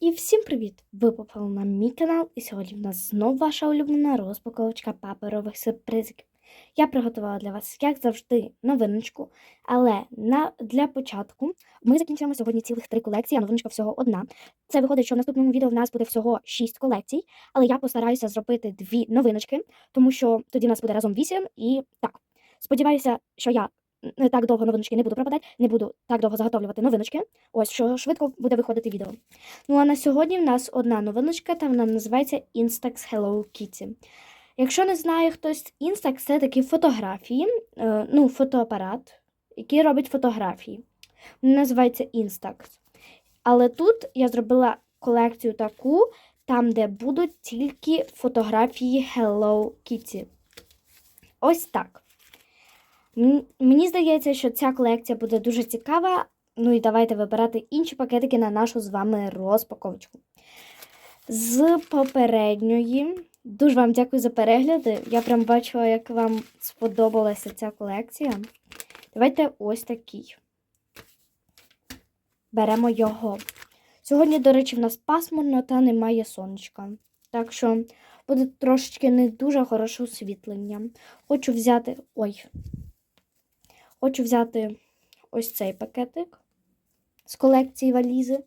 І всім привіт! Ви попали на мій канал, і сьогодні в нас знову ваша улюблена розпаковочка паперових сюрпризиків. Я приготувала для вас, як завжди, новиночку, але на, для початку ми закінчимо сьогодні цілих три колекції, а новиночка всього одна. Це виходить, що в наступному відео в нас буде всього шість колекцій, але я постараюся зробити дві новиночки, тому що тоді нас буде разом вісім. І так, сподіваюся, що я так довго новиночки не буду пропадати, не буду так довго заготовлювати новиночки. Ось що швидко буде виходити відео. Ну а на сьогодні в нас одна новиночка, та вона називається Instax Hello Kitty. Якщо не знає хтось, Instax це такі фотографії, е, ну, фотоапарат, який робить фотографії. Називається Instax. Але тут я зробила колекцію таку, там, де будуть тільки фотографії Hello Kitty. Ось так. Мені здається, що ця колекція буде дуже цікава. Ну і давайте вибирати інші пакетики на нашу з вами розпаковочку. З попередньої. Дуже вам дякую за перегляди. Я прям бачила, як вам сподобалася ця колекція. Давайте ось такий. Беремо його. Сьогодні, до речі, в нас пасмурно та немає сонечка. Так що буде трошечки не дуже хороше освітлення. Хочу взяти. Ой. Хочу взяти ось цей пакетик з колекції валізи.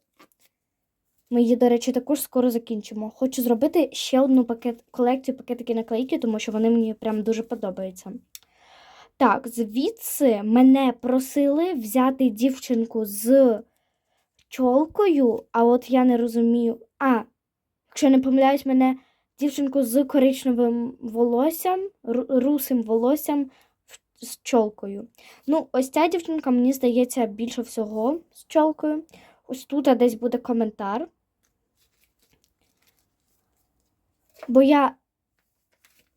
Ми її, до речі, також скоро закінчимо. Хочу зробити ще одну пакет, колекцію пакетики наклейки, тому що вони мені прям дуже подобаються. Так, звідси мене просили взяти дівчинку з чолкою, а от я не розумію. А, якщо не помиляюсь, мене дівчинку з коричневим волоссям, русим волоссям з чолкою. Ну, ось ця дівчинка, мені здається, більше всього з чолкою. Ось тут десь буде коментар. Бо я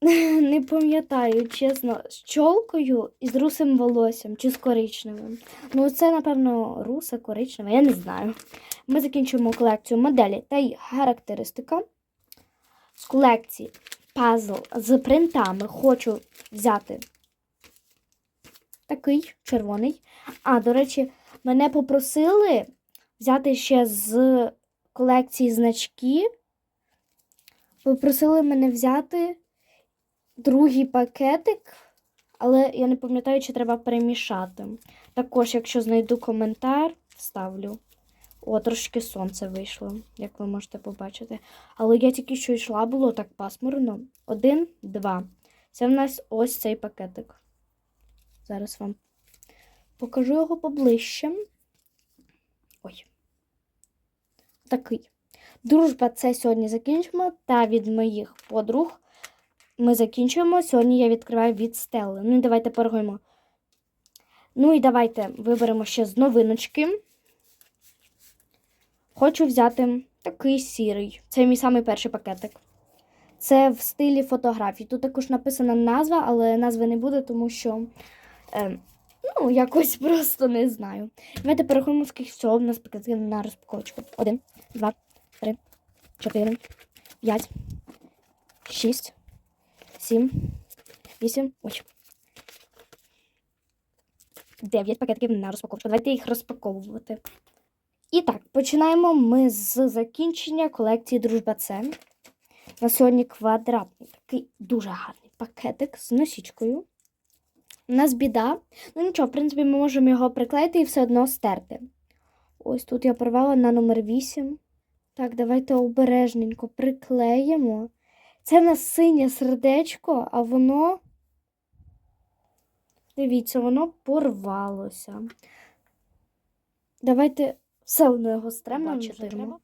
не пам'ятаю, чесно, з чолкою і з русим волоссям чи з коричневим. Ну, це, напевно, русе, коричневе, я не знаю. Ми закінчуємо колекцію моделі та їх характеристика. З колекції пазл з принтами хочу взяти такий червоний. А, до речі, мене попросили взяти ще з колекції значки. Попросили мене взяти другий пакетик, але я не пам'ятаю, чи треба перемішати. Також, якщо знайду коментар, вставлю. О, трошки сонце вийшло, як ви можете побачити. Але я тільки що йшла, було так пасмурно. Один, два. Це в нас ось цей пакетик. Зараз вам покажу його поближче. Ой. Такий. Дружба це сьогодні закінчимо. Та від моїх подруг ми закінчуємо. Сьогодні я відкриваю від Стелли. Ну і давайте порахуємо. Ну і давайте виберемо ще з новиночки. Хочу взяти такий сірий. Це мій самий перший пакетик. Це в стилі фотографій. Тут також написана назва, але назви не буде, тому що. Е, ну, якось просто не знаю. Давайте порахуємо, скільки всього в нас пакетів на розпаковочку. Один, два, три, чотири, п'ять, шість, сім, вісім. Ой. Дев'ять пакетиків на розпаковочку. Давайте їх розпаковувати. І так, починаємо ми з закінчення колекції Дружба Це. На сьогодні квадратний, такий дуже гарний пакетик з носічкою. У нас біда. Ну нічого, в принципі, ми можемо його приклеїти і все одно стерти. Ось тут я порвала на номер 8. Так, давайте обережненько приклеїмо. Це в нас синє сердечко, а воно. Дивіться, воно порвалося. Давайте все одно його стремно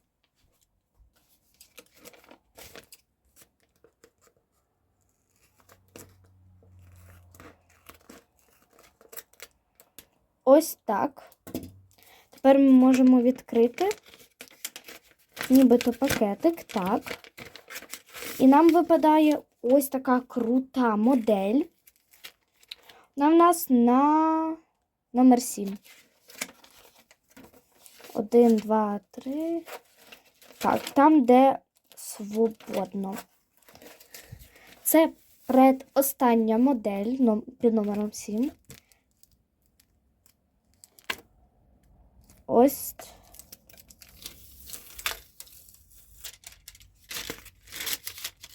Ось так. Тепер ми можемо відкрити нібито пакетик, так. І нам випадає ось така крута модель. Вона в нас на номер 7. Один, два, три. Так, там, де свободно. Це предостання модель під номером 7. Ось.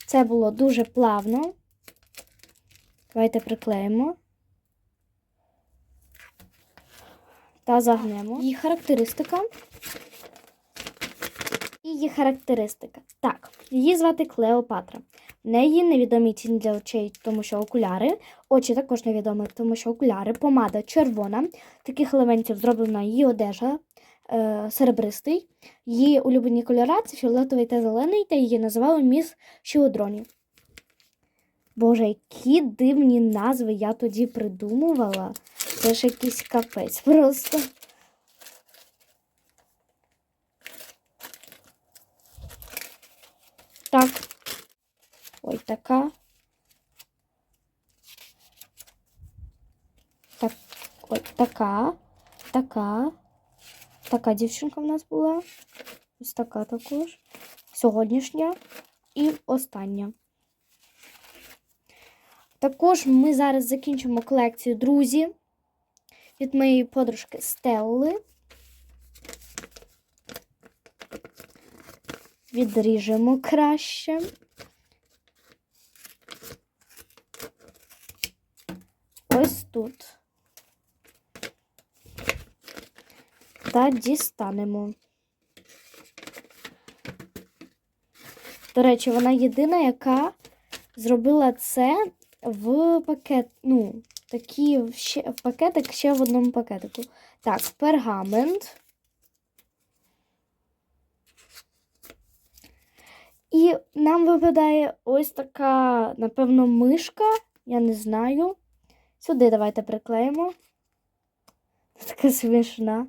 Це було дуже плавно. Давайте приклеїмо та загнемо. Її характеристика. І її характеристика. Так, її звати Клеопатра. Неї невідомі тінь для очей, тому що окуляри. Очі також невідомі, тому що окуляри, помада червона. Таких елементів зроблена її одежа е, серебристий. Її улюблені кольори це фіолетовий та зелений, та її називали міс Щеодронів. Боже, які дивні назви я тоді придумувала. Це ж якийсь капець просто. Так. Ой, така. Так, ой, така, така. Така дівчинка в нас була. Ось така також. Сьогоднішня і остання. Також ми зараз закінчимо колекцію друзі від моєї подружки Стелли. Відріжемо краще. Ось тут. Та дістанемо. До речі, вона єдина, яка зробила це в пакет, ну, такі ще, в пакетик ще в одному пакетику. Так, пергамент. І нам випадає ось така, напевно, мишка. Я не знаю. Сюди давайте приклеїмо. Така смішна.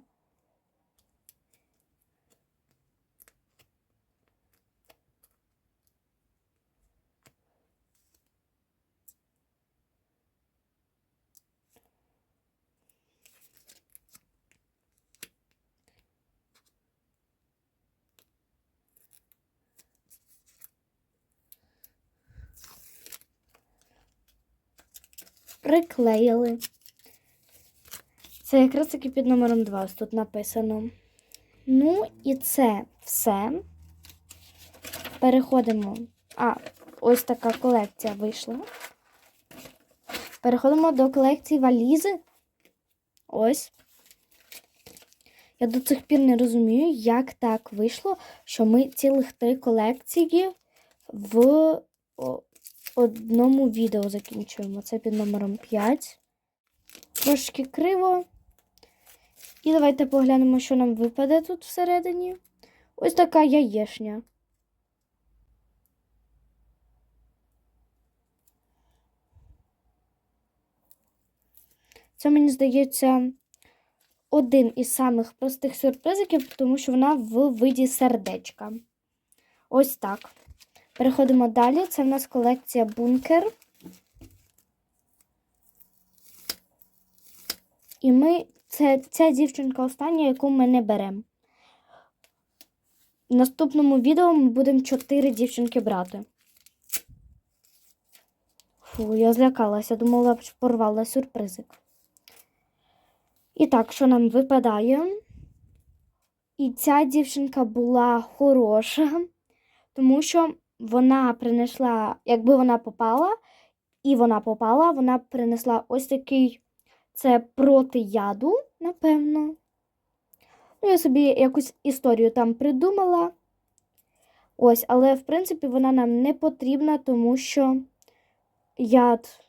Приклеїли. Це якраз таки під номером 2 ось тут написано. Ну, і це все. Переходимо. А, ось така колекція вийшла. Переходимо до колекції валізи. Ось. Я до цих пір не розумію, як так вийшло, що ми цілих три колекції в одному відео закінчуємо. Це під номером 5. Трошки криво. І давайте поглянемо, що нам випаде тут всередині. Ось така яєшня. Це, мені здається, один із самих простих сюрпризиків, тому що вона в виді сердечка. Ось так. Переходимо далі. Це в нас колекція бункер. І ми, це ця дівчинка остання, яку ми не беремо. В наступному відео ми будемо чотири дівчинки брати. Фу, я злякалася, думала, що порвала сюрпризик. І так, що нам випадає? І ця дівчинка була хороша, тому що вона принесла, якби вона попала, і вона попала, вона принесла ось такий це проти яду, напевно. Ну, я собі якусь історію там придумала. Ось, але в принципі вона нам не потрібна, тому що яд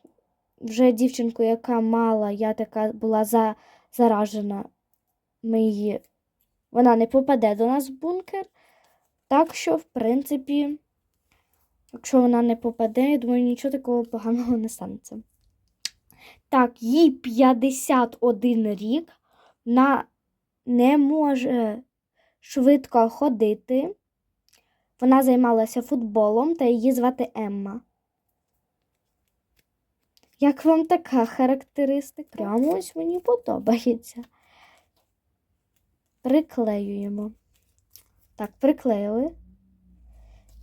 вже дівчинку, яка мала, я така була за, заражена, ми її, вона не попаде до нас в бункер. Так що, в принципі, якщо вона не попаде, я думаю, нічого такого поганого не станеться. Так, їй 51 рік, вона не може швидко ходити. Вона займалася футболом та її звати Емма. Як вам така характеристика? Прямо ось мені подобається. Приклеюємо. Так, приклеїли.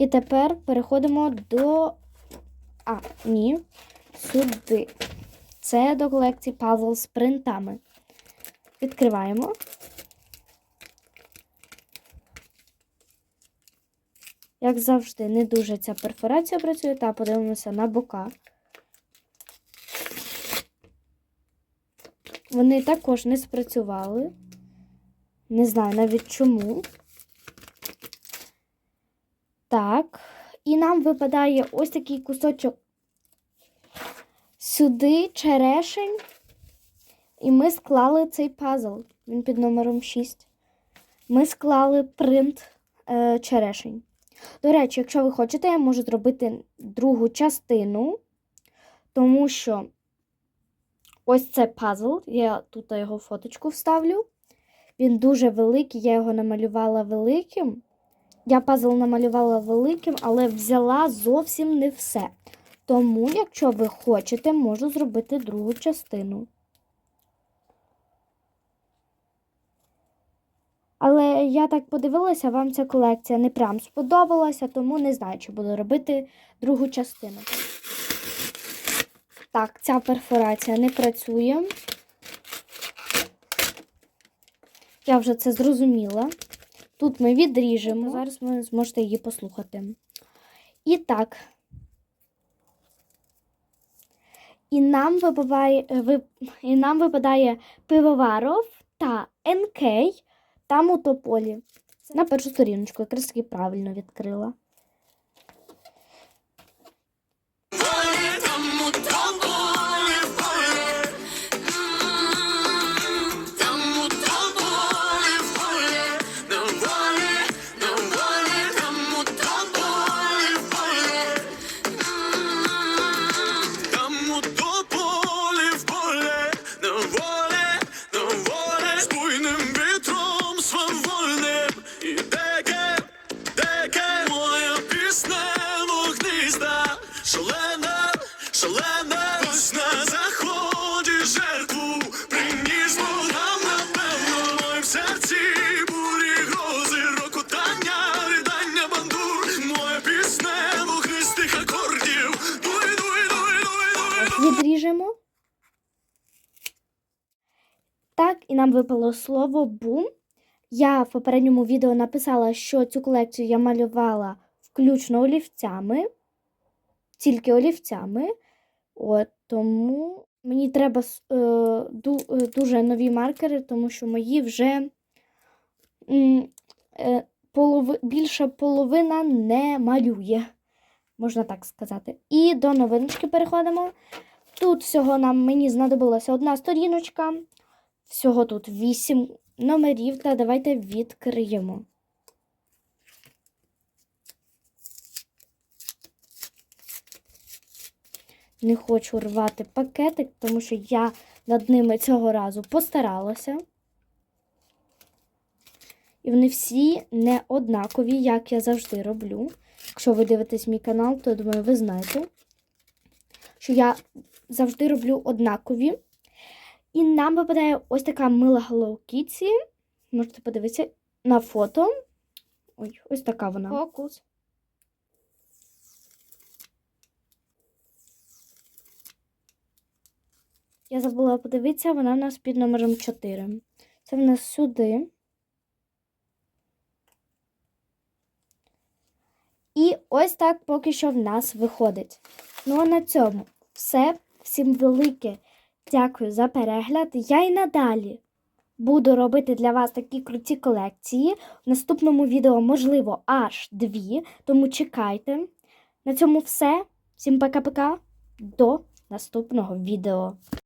І тепер переходимо до. А, ні. Сюди. Це до колекції пазл з принтами. Відкриваємо. Як завжди, не дуже ця перфорація працює, та подивимося на бока. Вони також не спрацювали. Не знаю навіть чому. Так. І нам випадає ось такий кусочок сюди черешень. І ми склали цей пазл. Він під номером 6. Ми склали принт е, черешень. До речі, якщо ви хочете, я можу зробити другу частину, тому що ось це пазл, я тут його фоточку вставлю. Він дуже великий, я його намалювала великим. Я пазл намалювала великим, але взяла зовсім не все. Тому, якщо ви хочете, можу зробити другу частину. Але я так подивилася, вам ця колекція не прям сподобалася, тому не знаю, чи буду робити другу частину. Так, ця перфорація не працює. Я вже це зрозуміла. Тут ми відріжемо. Зараз ви зможете її послухати. І так. І нам випадає, і нам випадає пивоваров та НК там у тополі. На першу сторіночку, якраз таки правильно відкрила. Там Так, і нам випало слово бум. Я в попередньому відео написала, що цю колекцію я малювала включно олівцями, тільки олівцями. От, тому мені треба е, е, дуже нові маркери, тому що мої вже е, полови, більша половина не малює, можна так сказати. І до новиночки переходимо. Тут всього нам мені знадобилася одна сторіночка. Всього тут вісім номерів. Та давайте відкриємо. Не хочу рвати пакетик, тому що я над ними цього разу постаралася. І вони всі не однакові, як я завжди роблю. Якщо ви дивитесь мій канал, то я думаю, ви знаєте, що я завжди роблю однакові. І нам випадає ось така мила Hello Kitty. Можете подивитися на фото. Ой, ось така вона. Фокус. Я забула подивитися, вона в нас під номером 4. Це в нас сюди. І ось так поки що в нас виходить. Ну а на цьому все. Всім велике дякую за перегляд. Я й надалі буду робити для вас такі круті колекції. В наступному відео, можливо, аж дві, тому чекайте. На цьому все. Всім пока-пока. До наступного відео.